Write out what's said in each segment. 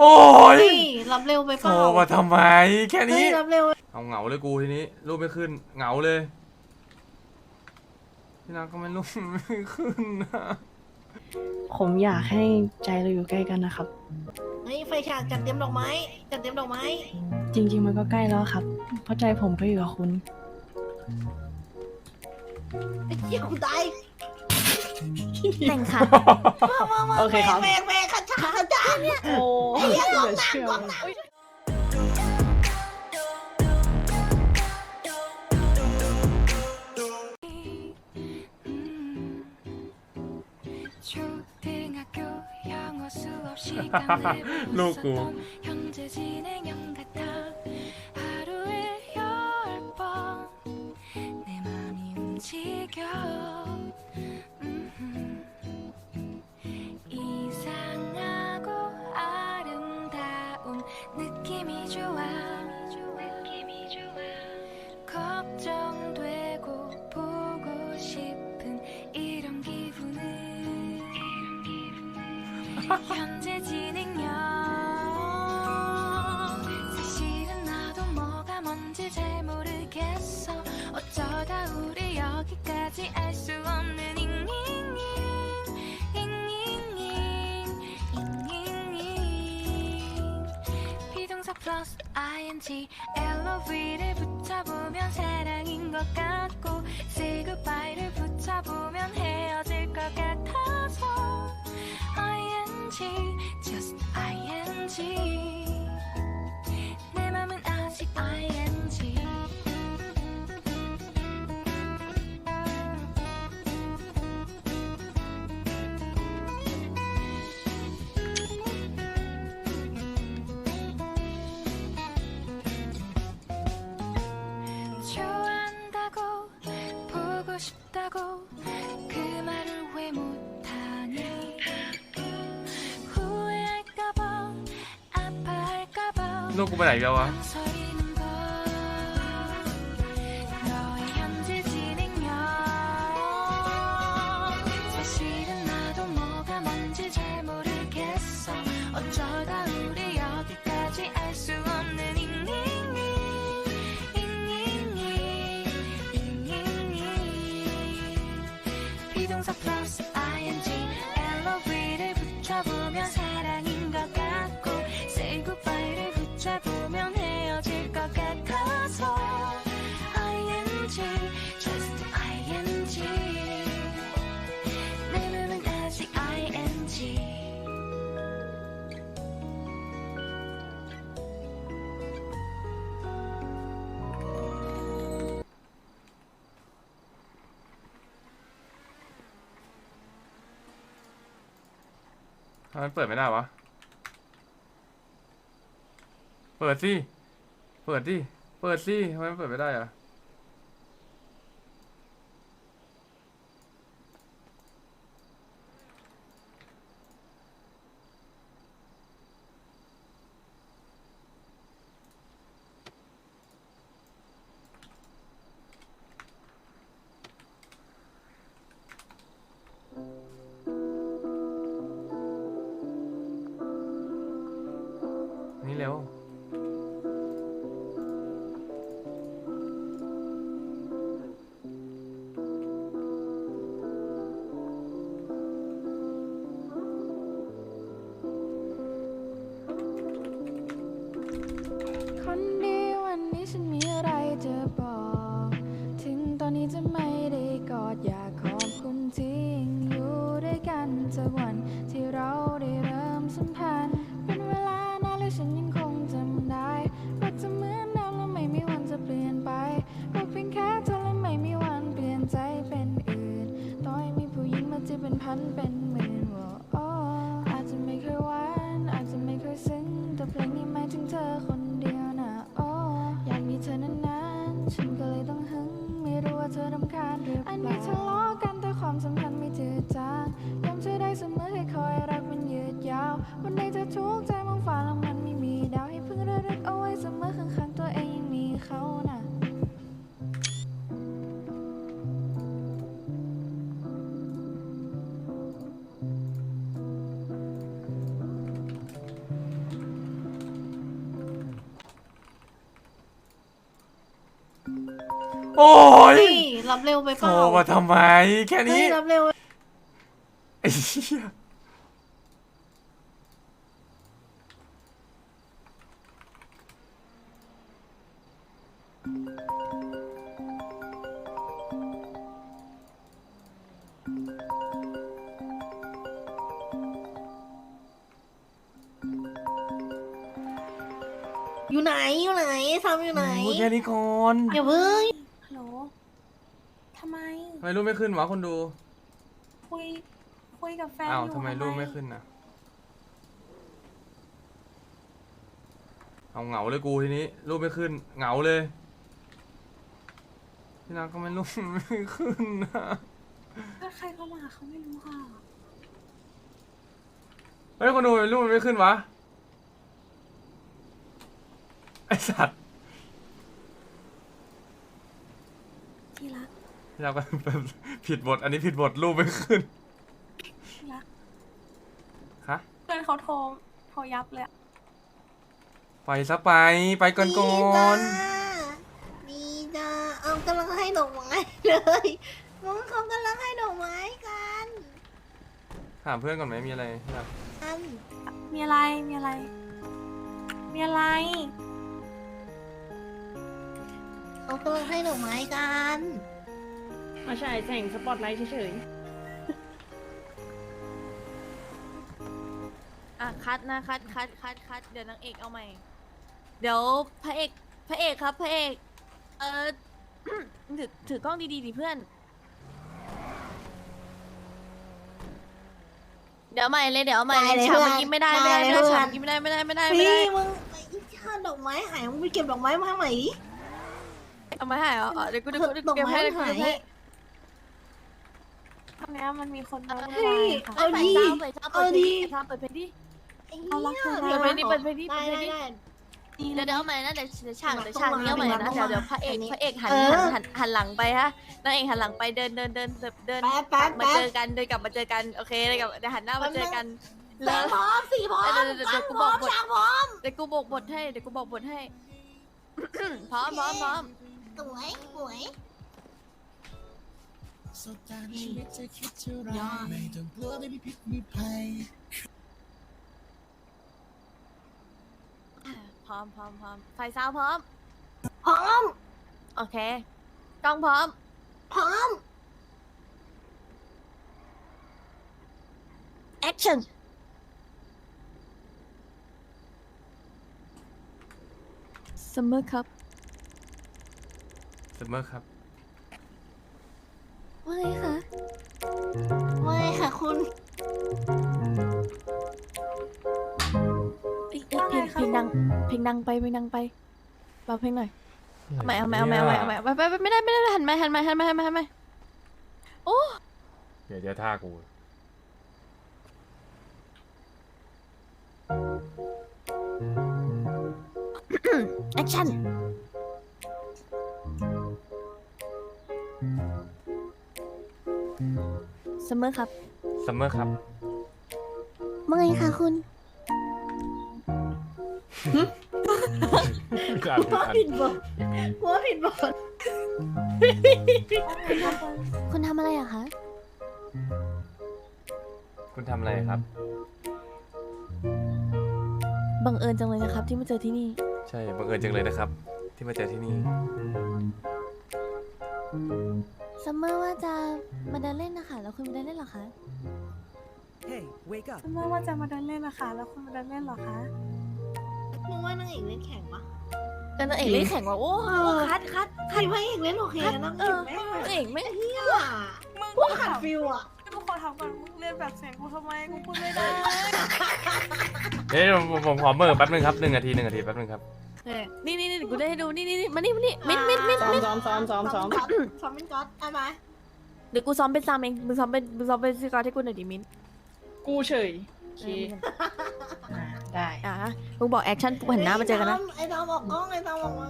โอ้ยนี่รับเร็วไปเปโทรล่ามาทำไม แค่เฮ้นี้ยรับเร็วเอาเหงาเลยกูทีนี้ รูปไม่ขึ้น เหงาเลย พี่นักก็ไม่รูปไม่ขึ้นนะผมอยากให้ใจเราอยู่ใกล้กันนะครับ เฮ้ยไฟฉากจัดเตรียมดอกไม้ จัดเตรียมดอกไม้ จริง ๆ มันก็ใกล้แล้วครับ เพราะใจผมก็อยู่กับคุณ ไอ้เหี้ยกูตายแต่งค่ะ มามามาโอเคครับแม่แม่ขัดฉากขัด 잘한다. 어. 아니야, 열심히 하고. 로고. 현재 진행형 같아 하루에 열번내 맘이 움직여 현재 진행형. 사실은 나도 뭐가 뭔지 잘 모르겠어. 어쩌다 우리 여기까지 알 수 없는 잉잉잉 잉잉잉 잉잉잉 비동사 플러스 ing LOV를 붙여보면 사랑인 것 같고 say goodbye 를 붙여보면 헤어 ลูกกูไปไหนแล้ววะ ทำไมเปิดไม่ได้วะ เปิดสิ เปิดดิ เปิดสิทำไมมันเปิดไม่ได้อะ ฉันก็เลยต้องหึงไม่รู้ว่าเธอรำคาญหรือเปล่าอันนี้ทะเลาะกันแต่ความสัมพันธ์ไม่จืดจางยอมช่วยได้เสมอให้คอยรักมันยืดยาว วันไหนเธอทุกข์ใจมองฟ้าแล้วมันไม่มีดาวให้เพิ่งระลึกเอาไว้เสมอข้างๆตัวเองยังมีเขาน่ะ โอ้ยเฮ้ยรับเร็วไปเปโทรล่ามาทำไม แค่นี้เฮ้ยรับเร็วไอ้เหี้ยอยู่ไหนอยู่ไหนทำอยู่ไหนพูดแค่นี้ก่อนอย่าเพิ่ง ฮัลโหลทำไม ทำไมรูปไม่ขึ้นวะคนดูคุย คุยกับแฟนอ้าวอยู่ทำไมรูปไม่ขึ้นนะเอาเหงาเลยกูทีนี้ รูปไม่ขึ้น เหงาเลยพี่นักก็ไม่รูปไม่ขึ้นนะก็ใครเข้ามาเขาไม่รู้ค่ะเฮ้ยคนดูทำไมรูปมันไม่ขึ้นวะไอสัตว์ ที่ รักพี่นักก็ ผิดบท อันนี้ผิดบทรูปไม่ขึ้นที่รักฮะเพื่อนเขาโทรโทรยับเลยอะไปซะไปไปก่อนก่อนดีจ้าเอากำลังให้ดอกไม้เลยน้องเขากำลังให้ดอกไม้กันถามเพื่อนก่อนไหมมีอะไรพี่นักอันมีอะไรมีอะไร มีอะไร เขากำลังให้ดอกไม้กัน มาใช่แสงสปอตไลท์เฉยอะคัดนะคัดคัดคัดคัดเดี๋ยวนางเอกเอาใหม่ เดี๋ยวพระเอกพระเอกครับพระเอก เออ ถือถือกล้องดีๆดิเพื่อน เดี๋ยวใหม่เลยเดี๋ยวเอาใหม่เลยฉากเมื่อกี้ไม่ได้ไม่ได้ไม่ได้ฉากเมื่อกี้ไม่ได้ไม่ได้ไม่ได้ไม่พี่ได้มึงไอ้ชาดอกไม้หายมึงไปเก็บดอกไม้มาให้ใหม่ดิเอามาให้เหรออ๋อเดี๋ยวกูเดี๋ยวกูเดี๋ยวดกูอกเก็บไม้ให้เดี๋ยวกูหาเก็บให้ยๆ ตอนนี้มันมีคนมาวุ่นเฮ้วายยค่ะเอาดิใส่ซาวด์เอาเปิดเพลดิงใส่ซาวด์เปิดเพลงดิไอ้เอาละหี้ยเปิดเพลงดิเปิดเพลงดิได้เปิดเพลงดิได้ได้ดีเดี๋ยวเลเดี๋ยวยเอาใหม่นะเดี๋ยวเดี๋ยวฉากเดี๋ยวฉากนี้เอาใหม่นะต้องเดี๋ยวมาเดี๋ยวพระเอกอันนี้พระเอกหันเออหันหันหันหลังไปฮะนางเอกหันหลังไปเดินเดินเดินเดินเดินแป๊บแป๊บมาแป๊เจบอกันเดินกลับมาเจอกันโอเคเดินกลับเดี๋ยวหันหน้ามาเจอกันสีแล้วพร้อมสีพร้อมเดี๋ยวเดี๋ยวเดี๋ยวกูพบร้ออกมบทฉากพร้อมเดี๋ยวกูบอกบทให้เดี๋ยวกูบอกบทให้พร้อมพร้อมพร้อมสวยสวย สบตาชีวิตจะคิดเท่าไรไม่ต้องกลัวไม่มีพิษมีภัยพร้อมพร้อมพร้อมไฟซาวพร้อม พร้อม โอเคกล้องพร้อม พร้อม action ซัมเมอร์ครับเสมอครับ ว่าไงคะไม่ค่ะคุณเอ้ยเอ้ยเพลงเพลงดัง เพลงดังไปเพลงดังไปเบาเพลงหน่อยเอาใหม่เอาใหม่เอาใหม่เอาใหม่เอาใหม่ไปไปไปไม่ได้ไม่ได้หันมาหันมาหันมาหันมาหันมาโอ้เดี๋ยวเดี๋ยวท่ากู แอคชั่น ซัมเมอร์ครับเสมอครับ เมื่อไงคะคุณอ่านผิดว่าอันผิดบทว่าผิดบทคุณทำอะไรอะคะ คุณทำอะไรครับ บังเอิญจังเลยนะครับ ที่มาเจอที่นี่ ใช่บังเอิญจังเลยนะครับ ที่มาเจอที่นี่ ซัมเมอร์ว่าจะมาเดินเล่นนะคะแล้วคุณมาเดินเล่นเหรอคะ Hey wake up เมื่อว่าจะมาเดินเล่นนะคะแล้วคุณมาเดินเล่นเหรอคะมึงว่านางเอกเล่นแข่งปะเดินนางเอกเล่นแข่งว่ะโอ้เออคัดคัดใครพระเอกเล่นโอเคนะนางเอเอกอแม่งนางเอกไม่เฮียมึงพวกขัดฟิลอะกูขอถามก่อนมึงเล่นแบบเสียงกูทำไมกูพูดไม่ได้เดี๋ยวผมผมขอเมื่อแป๊บนึงครับหนึ่งนาทีหนึ่งนาทีแป๊บนึงครับ เออนี่นี่นี่เดี๋ยวกูได้ให้ดูนี่นี่นี่มานี่มานี่มิดมิดมิดซ้อมมิดซ้อมซ้อมซ้อมซ้อมก๊อตซ้อมเป็นก๊อตได้ไหมเดี๋ยวกูซ้อมเป็นซามเองมึงซ้อมเป็นมึงซ้อมเป็นสกอร์ให้กูหน่อยดิมินกูเฉยโอเคได้อะมึงบอกแอคชั่นปุ๊บหันหน้ามาเจอกันนะไอ้ตอมออกกล้องไอ้ตอมออกมา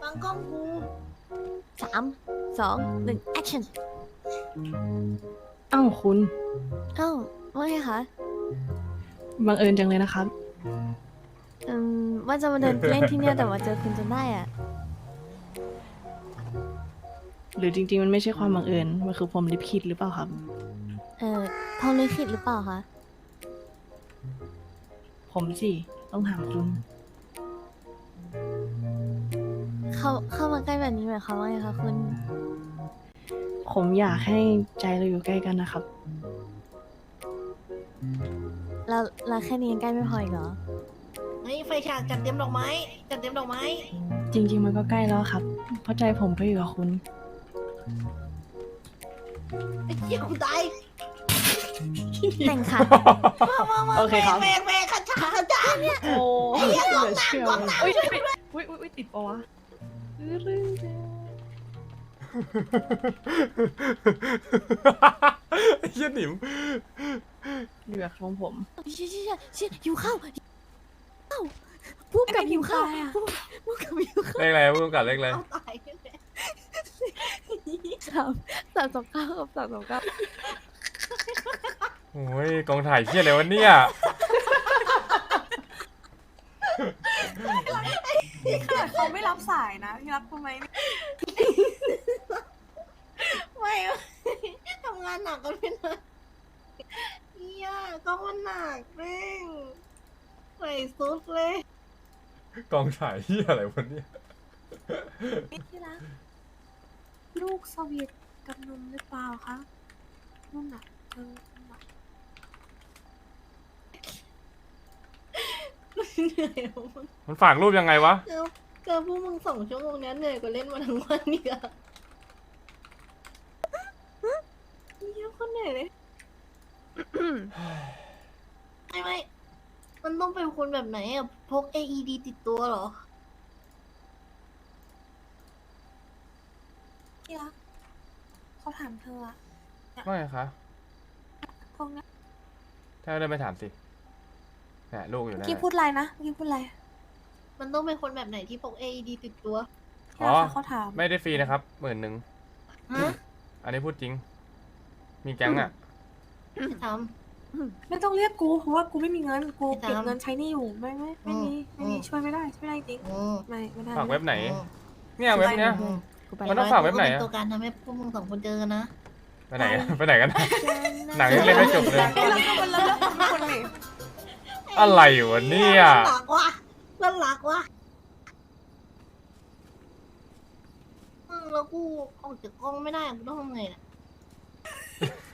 ฟังกล้องกูสามสองหนึ่งแอคชั่นอ้าวคุณเอ้าว่าไงคะบังเอิญจังเลยนะครับ อืมว่าจะมาเดินเล่นที่เนี่ยแต่ว่าเจอคุณจนได้อะ หรือจริง ๆ มันไม่ใช่ความบังเอิญ มันคือผมลิบคิดหรือเปล่าครับ เออพอลิขิตหรือเปล่าคะ ผมสิ ต้องถามคุณ เข้าเข้ามาใกล้แบบนี้หมายความว่าไงคะคุณ ผมอยากให้ใจเราอยู่ใกล้กันนะครับ เราเราแค่นี้ยังใกล้ไม่พออีกเหรอเฮ้ยไฟฉากจัดเตรียมดอกไม้ จัดเตรียมดอกไม้ จริง ๆ มันก็ใกล้แล้วครับ เพราะใจผมก็อยู่กับคุณ ไอ้เหี้ยกูตายแต่งค่ะโอเคครับแม่แม่ขัดฉากขัดฉากเนี่ย โอ้เหลือเชื่ออุ้ยอุ้ยอุ้ยติดปะวะไอ้เหี้ยหนิมเหลือของผม เชี่ยเชี่ยเชี่ยหิวข้าวข้าว พูดกับหิวข้าวพูดกับหิวข้าวเลขอะไรพูดกับเลขอะไรเอาตายแน่สามสามสองเก้ากับสามสองเก้าโอ้ยกองถ่ายเหี้ยอะไรวะเนี่ยเขาไม่รับสายนะพี่รับทำไมเนี่ยไม่ทำงานหนักกันไปหน่อยเฮียก็มันหนักแม่ง ใส่ซุดเลยกองถ่ายเหี้ยอะไรวะเนี่ยที่รักลูกสวีทกับนมหรือเปล่าคะนุ่นน่ะเออนุ่นน่ะเหนื่อยอะมึงมันฝากรูปยังไงวะ เจอเจอพวกมึงสองชั่วโมงเนี้ยเหนื่อยกว่าเล่นมาทั้งวันอีกอะเฮียคนเหนื่อยเลย ไม่ไม่ มันต้องเป็นคนแบบไหนอะพก AED ติดตัวเหรอ ที่รักเขาถามเธออะไม่คะพวกเนี้ยถ้าเดินไปถามสิแหมลูกอยู่เมื่นะอกี้พูดอะไรนะเมื่อกี้พูดอะไรมันต้องเป็นคนแบบไหนที่พก AED ติดตัวที่อ๋รัอกคะเขาถาม ไม่ได้ฟรีนะครับหมื่นหนึ่ง ฮะอันนี้พูดจริง มีแก๊งอะไม่ท ไม่ต้องเรียกกูเพราะว่ากูไม่มีเงินกูไม่ตามเก็บเงินใช้หนี่อยู่ไม่ไม่ไม่มีอืมไม่มีอืมช่วยไม่ได้ช่วยไม่ได้จริงำอืมไม่ไม่ได้ ฝากเว็บไหนอืมเนี่ยเว็บเนี้ย อืมกูไปมันต้องฝากเว็บไหนอะ เป็นตัวการทำให้พวกมึงสองคนเจอกันนะไปไหนกันไปไหนกัน หนังยังเล่นไม่จบเลยแล้วก็มันแล้วก็คนนี่อะไรวะเนี่ยน่ารักว่ะน่ารักว่ะอืมแล้วกูออกจากกล้องไม่ได้กูต้องทำไงน่ะ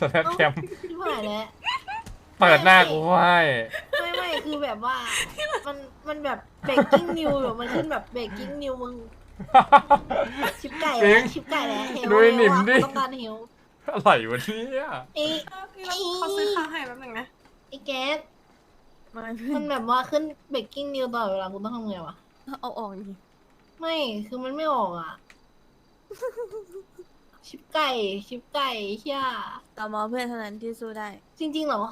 สแนปแคมที่ผ่านแล้ว เปิดหน้ากูให้ไม่ไม่คือแบบว่า มันมันแบบเบรกกิ้งนิวแบบมันขึ้นแบบเบรกกิ้งนิวมึง ชิปไก่จริแล้วงชิปไก่แล้วเฮลดูไอ้หนิมดิ ต้องการเฮลอะไรวะเนี่ยไอ้พี่รักเขาซื้อข้าวให้แป๊บนึงนะไอ้แก๊สไม่มันแบบว่าขึ้นเบรกกิ้งนิวตลอดเวลากูต้องทำไงวะ เอาออกดิไม่คือมันไม่ออกอะ ชิปไก่ ชิปไก่เฮียเอามาเพื่อนเท่านั้นที่สู้ได้ จริงๆเหรอ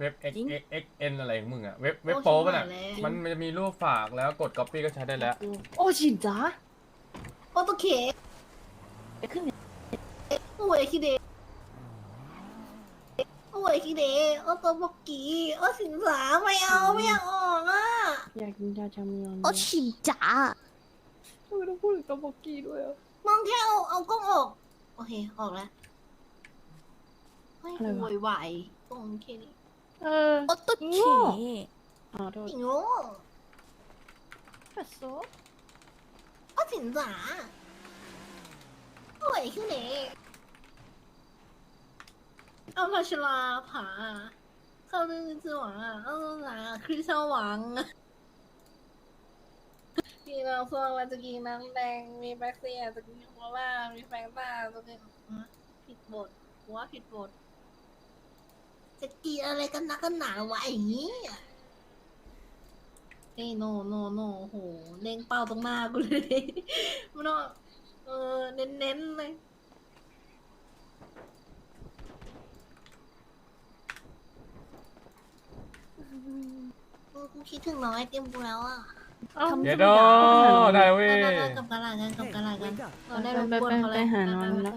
เว็บ x จริง x x n อะไรของมึงอะเว็บเว็บโอ้โป๊ป่ะน่ะชิบหายแล้ว มันมันจะมีรูปฝากแล้วกด copy ก็ใช้ได้แล้วโอ้ชินจ้าโอโตเคโอ้ยคิเดโอ้ยคิเดโอโตโบกีโอสินสาไม่เอาไม่อยากออกอะอยากกินจาจามยอนโอ้ชินจ๋าทำไมต้องพูดถึงตัวบอกกี้ด้วยอะมองแค่เอาเอากล้องออกโอเคออกแล้วไม่โวยวายตรงแค่นี้ เออ 어떻 게? ขอโทษ 잉 어. ปัสโซ 아 진 짜. 왜 그 래? เอาพาชลาผาเข้าเรื่องจหวังอะเอาหนาคริสตหวังมีน้ำส้มมาจะกินน้ำแดงมีแบคเซียจะกินโคลามีแฟนตาจะกินผิดบทหัวผิดบท จะกินอะไรกันนักกันหนาวะอย่างนี้เฮ้ยโนโนโนโหเล็งเป้าตรงหน้ากูเลยมันต้องเออเน้นๆเลยเออกูคิดถึงน้องไอเต็มกูแล้วอะทำเยธรโดรมดาได้เว้ยไปๆๆกลับกระลากันกลับกระลากันเราได้รบกวนเขาไปแล้วหานอนแล้ว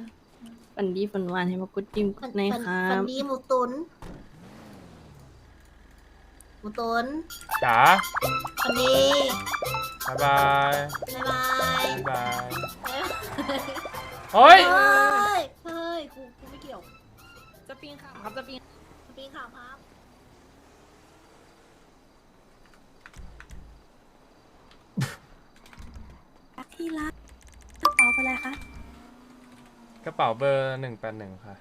ฝันดีฝันหวานให้มากุดจิ้มกุฝัดนในฝันครัฝันบดีหมูตุนหมูตุนจ๋าฝันดีบ๊ายบายบ๊ายบายบ๊ายบายบ๊ายบายเฮ้ย เฮ้ยเฮ้ยกูกูไม่เกี่ยวจะปีนขามครับจะปีนจะปีนขามครับที่รักกระเป๋าเป็นไรคะ กระเป๋าเบอร์หนึ่งแปดหนึ่งค่ะ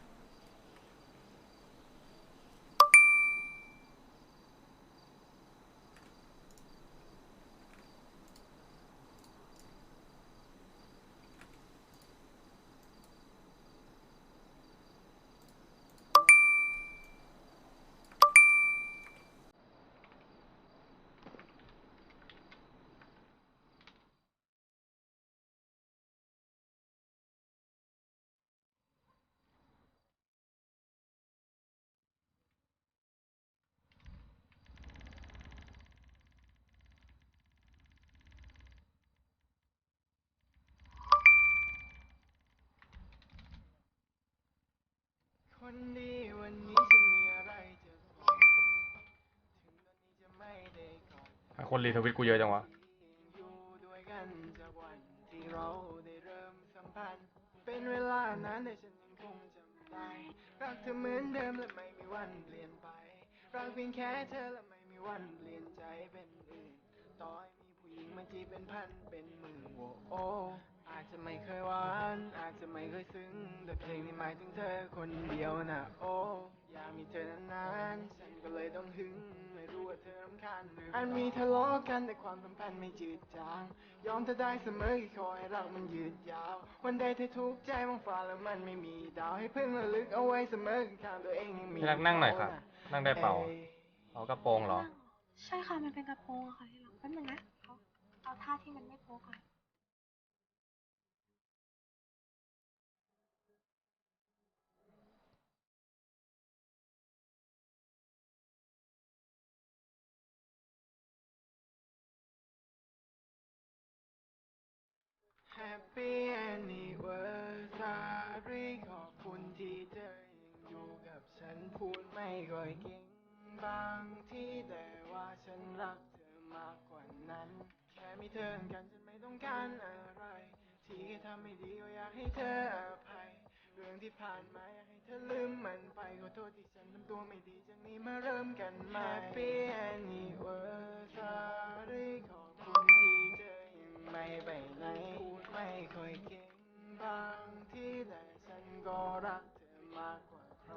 คนดีวันนี้ฉันมีอะไรจะบอกถึงตอนนี้จะไม่ได้กอดคนรีทวิตกูเยอะจังวะ อยู่ด้วยกันจากวันที่เราได้เริ่มสัมพันธ์ เป็นเวลานานแต่ฉันยังคงจำได้รักเธอเหมือนเดิมและไม่มีวันเปลี่ยนไปรักเพียงแค่เธอและไม่มีวันเปลี่ยนใจเป็นอื่นต่อให้มีผู้หญิงมาจีบเป็นพันเป็นหมื่นโวโอ อาจจะไม่เคยหวาน อาจจะไม่เคยซึ้ง แต่เพลงนี้หมายถึงเธอคนเดียวนะ โอ้ อยากมีเธอนานๆ ฉันก็เลยต้องหึง ไม่รู้ว่าเธอรำคาญหรืออันมีทะเลาะกันแต่ความสัมพันธ์ไม่จืดจาง ยอมเธอได้เสมอแค่ขอให้รักมันยืดยาว วันใดเธอทุกข์ใจมองฟ้าแล้วมันไม่มีดาวให้พึ่งระลึกเอาไว้เสมอข้างๆตัวเองยังมีที่รักนั่งหน่อยค่ะนั่งได้เปล่าอ้ยเอากระโปรงเหรอ ใช่ค่ะ มันเป็นกระโปรงอะค่ะที่รักแป๊บนึงนะเขาเอาท่าที่มันไม่โป๊ก่อน แฮปปี้แอนนิเวอร์ซารีขอบคุณที่เธอยังอยู่กับฉันพูดไม่ค่อยเก่งบางที่แต่ว่าฉันรักเธอมากกว่านั้น แค่มีเธอกันฉันไม่ต้องการอะไร ที่แค่ทำไม่ดีก็อยากให้เธออภัย เรื่องที่ผ่านมาอยากให้เธอลืมมันไปขอโทษที่ฉันทำตัวไม่ดีจากนี้มาเริ่มกันใหม่ Happy Anniversary ขอบคุณที่ ไม่ไปไหน ไม่ค่อยเก่งบางที่แต่ฉันก็รักเธอมากกว่าใคร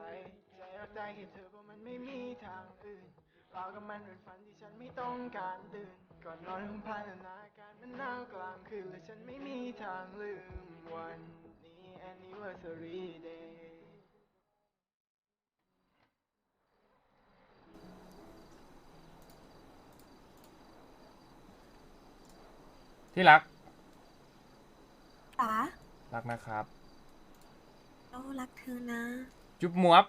ใจรักได้แค่เธอเพราะมันไม่มีทางอื่นเรากับมันเป็นฝันที่ฉันไม่ต้องการตื่น ก่อนนอนคงพานานาการมันหนาวกลางคืนและฉันไม่มีทางลืมวันนี้ anniversary day ที่รัก ป๋ารักนะครับ เรารักเธอนะ จุ๊บมวบ